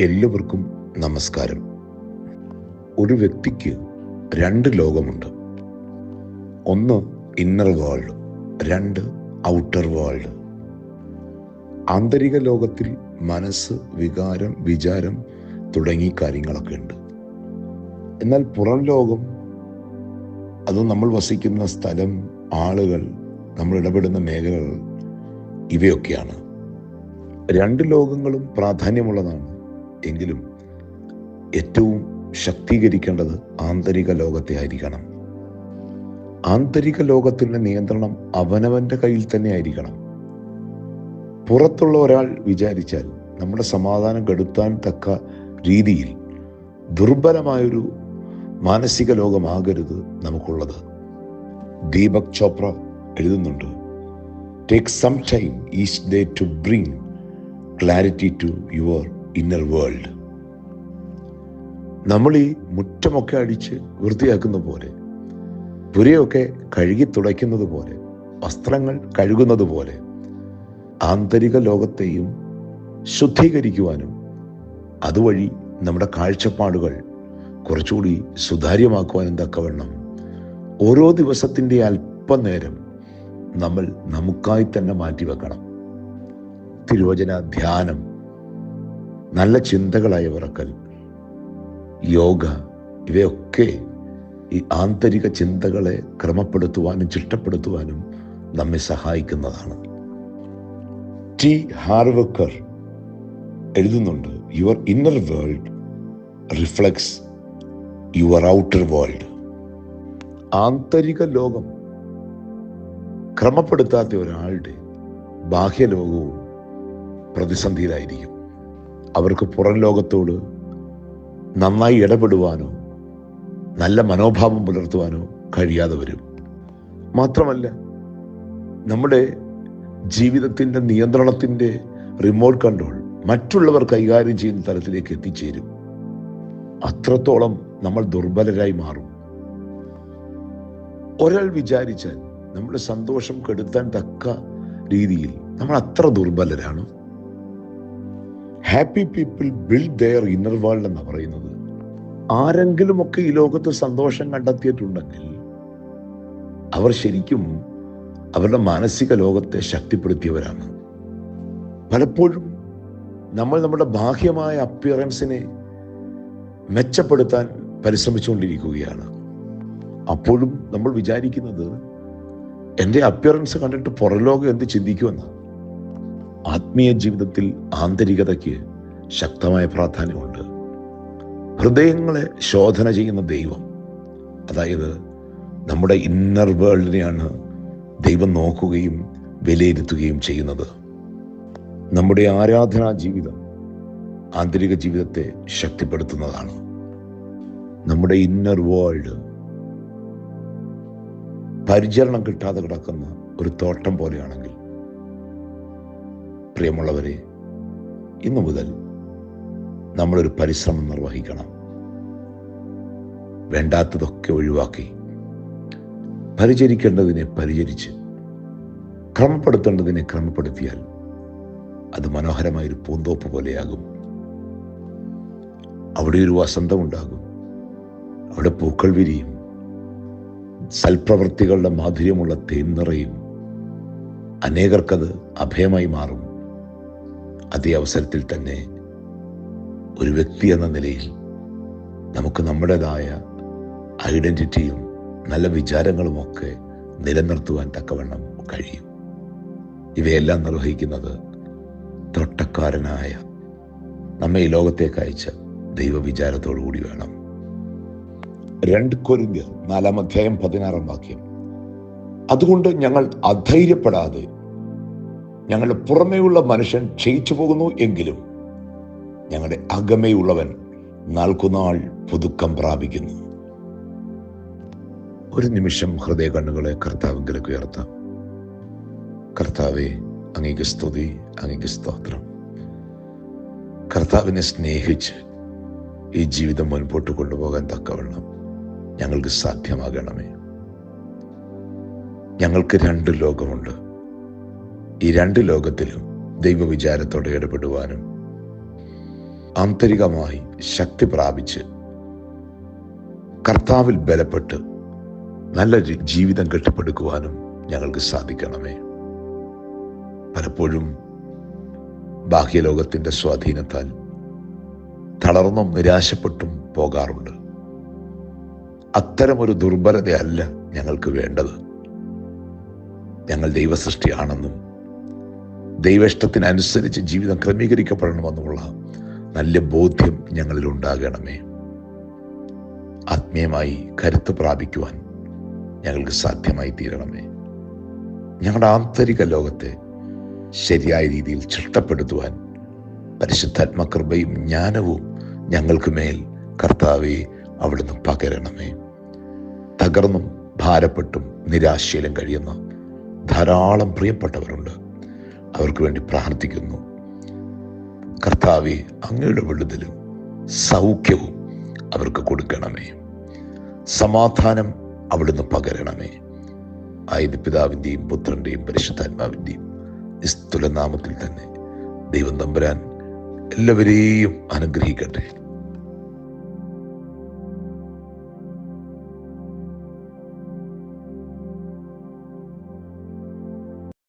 എല്ലാവർക്കും നമസ്കാരം. ഒരു വ്യക്തിക്ക് രണ്ട് ലോകമുണ്ട്. ഒന്ന് ഇന്നർ വേൾഡ് രണ്ട് ഔട്ടർ വേൾഡ് ആന്തരിക ലോകത്തിൽ മനസ്സ് വികാരം വിചാരം തുടങ്ങി കാര്യങ്ങളൊക്കെ ഉണ്ട്. എന്നാൽ പുറം ലോകം അത് നമ്മൾ വസിക്കുന്ന സ്ഥലം ആളുകൾ നമ്മൾ ഇടപെടുന്ന മേഖലകൾ ഇവയൊക്കെയാണ്. രണ്ട് ലോകങ്ങളും പ്രാധാന്യമുള്ളതാണ്. എങ്കിലും ഏറ്റവും ശക്തീകരിക്കേണ്ടത് ആന്തരിക ലോകത്തെ ആയിരിക്കണം. ആന്തരിക ലോകത്തിന്റെ നിയന്ത്രണം അവനവന്റെ കയ്യിൽ തന്നെ ആയിരിക്കണം. പുറത്തുള്ള ഒരാൾ വിചാരിച്ചാൽ നമ്മുടെ സമാധാനം കെടുത്താൻ തക്ക രീതിയിൽ ദുർബലമായൊരു മാനസിക ലോകമാകരുത് നമുക്കുള്ളത്. ദീപക് ചോപ്ര എഴുതുന്നുണ്ട് take some time each day to bring clarity to your inner world നമ്മൾ ഈ മുറ്റമൊക്കെ അടിച്ച് വൃത്തിയാക്കുന്ന പോലെ പുരയൊക്കെ കഴുകി തുടയ്ക്കുന്നത് പോലെ വസ്ത്രങ്ങൾ കഴുകുന്നത് പോലെ ആന്തരിക ലോകത്തെയും ശുദ്ധീകരിക്കുവാനും അതുവഴി നമ്മുടെ കാഴ്ചപ്പാടുകൾ കുറച്ചുകൂടി സുതാര്യമാക്കുവാനും തക്കവണ്ണം ഓരോ ദിവസത്തിന്റെ അല്പനേരം നമ്മൾ നമുക്കായി തന്നെ മാറ്റിവെക്കണം. തിരുവചന ധ്യാനം നല്ല ചിന്തകളായ വിറക്കൽ യോഗ ഇവയൊക്കെ ഈ ആന്തരിക ചിന്തകളെ ക്രമപ്പെടുത്തുവാനും ചിട്ടപ്പെടുത്തുവാനും നമ്മെ സഹായിക്കുന്നതാണ്. ടി ഹാർവക്കർ എഴുതുന്നുണ്ട് your inner world reflects your outer world ആന്തരിക ലോകം ക്രമപ്പെടുത്താത്ത ഒരാളുടെ ബാഹ്യലോകവും പ്രതിസന്ധിയിലായിരിക്കും. അവർക്ക് പുറം ലോകത്തോട് നന്നായി ഇടപെടുവാനോ നല്ല മനോഭാവം പുലർത്തുവാനോ കഴിയാതെ വരും. മാത്രമല്ല നമ്മുടെ ജീവിതത്തിന്റെ നിയന്ത്രണത്തിന്റെ റിമോട്ട് കൺട്രോൾ മറ്റുള്ളവർ കൈകാര്യം ചെയ്യുന്ന തരത്തിലേക്ക് എത്തിച്ചേരും. അത്രത്തോളം നമ്മൾ ദുർബലരായി മാറും. ഒരാൾ വിചാരിച്ചാൽ നമ്മുടെ സന്തോഷം കെടുത്താൻ തക്ക രീതിയിൽ നമ്മൾ അത്ര ദുർബലരാണ്. Happy people build their inner world എന്ന് പറയുന്നത്. ആരെങ്കിലുമൊക്കെ ഈ ലോകത്ത് സന്തോഷം കണ്ടെത്തിയിട്ടുണ്ടെങ്കിൽ അവർ ശരിക്കും അവരുടെ മാനസിക ലോകത്തെ ശക്തിപ്പെടുത്തിയവരാണ്. പലപ്പോഴും നമ്മൾ നമ്മുടെ ബാഹ്യമായ അപ്പിയറൻസിനെ മെച്ചപ്പെടുത്താൻ പരിശ്രമിച്ചുകൊണ്ടിരിക്കുകയാണ്. അപ്പോഴും നമ്മൾ വിചാരിക്കുന്നത് എന്റെ അപ്പിയറൻസ് കണ്ടിട്ട് പുറലോകം എന്ത് ചിന്തിക്കുമെന്ന് ആത്മീയ ജീവിതത്തിൽ ആന്തരികതയ്ക്ക് ശക്തമായ പ്രാധാന്യമുണ്ട്. ഹൃദയങ്ങളെ ശോധന ചെയ്യുന്ന ദൈവം അതായത് നമ്മുടെ ഇന്നർ വേൾഡിനെയാണ് ദൈവം നോക്കുകയും വിലയിരുത്തുകയും ചെയ്യുന്നത്. നമ്മുടെ ആരാധനാ ജീവിതം ആന്തരിക ജീവിതത്തെ ശക്തിപ്പെടുത്തുന്നതാണ്. നമ്മുടെ ഇന്നർ വേൾഡ് പരിചരണം കിട്ടാതെ കിടക്കുന്ന ഒരു തോട്ടം പോലെയാണെങ്കിൽ പ്രിയമുള്ളവരെ ഇന്നു മുതൽ നമ്മളൊരു പരിശ്രമം നിർവഹിക്കണം. വേണ്ടാത്തതൊക്കെ ഒഴിവാക്കി പരിചരിക്കേണ്ടതിനെ പരിചരിച്ച് ക്രമപ്പെടുത്തേണ്ടതിനെ ക്രമപ്പെടുത്തിയാൽ അത് മനോഹരമായൊരു പൂന്തോപ്പ് പോലെയാകും. അവിടെ ഒരു വസന്തമുണ്ടാകും. അവിടെ പൂക്കൾ വിരിയും. സൽപ്രവൃത്തികളുടെ മാധുര്യമുള്ള തേൻ നിറയും. അനേകർക്കത് അഭയമായി മാറും. അതേ അവസരത്തിൽ തന്നെ ഒരു വ്യക്തി എന്ന നിലയിൽ നമുക്ക് നമ്മുടേതായ ഐഡന്റിറ്റിയും നല്ല വിചാരങ്ങളുമൊക്കെ നിലനിർത്തുവാൻ തക്കവണ്ണം കഴിയും. ഇവയെല്ലാം നിർവഹിക്കുന്നത് തൊട്ടക്കാരനായ നമ്മെ ഈ ലോകത്തേക്ക് അയച്ച ദൈവവിചാരത്തോടു കൂടി വേണം. രണ്ട് കൊരിന്ത് നാലാം അധ്യായം പതിനാറാം വാക്യം. അതുകൊണ്ട് ഞങ്ങൾ അധൈര്യപ്പെടാതെ ഞങ്ങളുടെ പുറമേയുള്ള മനുഷ്യൻ ക്ഷയിച്ചു പോകുന്നു എങ്കിലും ഞങ്ങളുടെ അകമേയുള്ളവൻ നാൾക്കുനാൾ പുതുക്കം പ്രാപിക്കുന്നു. ഒരു നിമിഷം ഹൃദയ കണ്ണുകളെ കർത്താവിലേക്ക് ഉയർത്താം. കർത്താവെ അങ്ങേക്ക് സ്തുതി അങ്ങേക്ക് സ്തോത്രം. കർത്താവിനെ സ്നേഹിച്ച് ഈ ജീവിതം മുൻപോട്ട് കൊണ്ടുപോകാൻ തക്കവണ്ണം ഞങ്ങൾക്ക് സാധ്യമാകണമേ. ഞങ്ങൾക്ക് രണ്ട് ലോകമുണ്ട്. ഈ രണ്ട് ലോകത്തിലും ദൈവവിചാരത്തോടെ ഇടപെടുവാനും ആന്തരികമായി ശക്തി പ്രാപിച്ച് കർത്താവിൽ ബലപ്പെട്ട് നല്ല ജീവിതം കെട്ടിപ്പടുക്കുവാനും ഞങ്ങൾക്ക് സാധിക്കണമേ. പലപ്പോഴും ബാഹ്യലോകത്തിന്റെ സ്വാധീനത്താൽ തളർന്നും നിരാശപ്പെട്ടും പോകാറുണ്ട്. അത്തരമൊരു ദുർബലതയല്ല ഞങ്ങൾക്ക് വേണ്ടത്. ഞങ്ങൾ ദൈവസൃഷ്ടിയാണെന്നും ദൈവേഷ്ടത്തിനനുസരിച്ച് ജീവിതം ക്രമീകരിക്കപ്പെടണമെന്നുള്ള നല്ല ബോധ്യം ഞങ്ങളിൽ ഉണ്ടാകണമേ. ആത്മീയമായി കരുത്ത് പ്രാപിക്കുവാൻ ഞങ്ങൾക്ക് സാധ്യമായി തീരണമേ. ഞങ്ങളുടെ ആന്തരിക ലോകത്തെ ശരിയായ രീതിയിൽ ചിട്ടപ്പെടുത്തുവാൻ പരിശുദ്ധാത്മകൃപയും ജ്ഞാനവും ഞങ്ങൾക്ക് മേൽ കർത്താവെ അവിടുന്ന് പകരണമേ. തകർന്നും ഭാരപ്പെട്ടും നിരാശയിലും കഴിയുന്ന ധാരാളം പ്രിയപ്പെട്ടവരുണ്ട്. അവർക്ക് വേണ്ടി പ്രാർത്ഥിക്കുന്നു. കർത്താവെ അങ്ങയുടെ വിടുതലും സൗഖ്യവും അവർക്ക് കൊടുക്കണമേ. സമാധാനം അവിടുന്ന് പകരണമേ. ആയത് പിതാവിന്റെയും പുത്രന്റെയും പരിശുദ്ധാത്മാവിന്റെയും നിസ്തുല നാമത്തിൽ തന്നെ ദൈവം തമ്പുരാൻ എല്ലാവരെയും അനുഗ്രഹിക്കട്ടെ.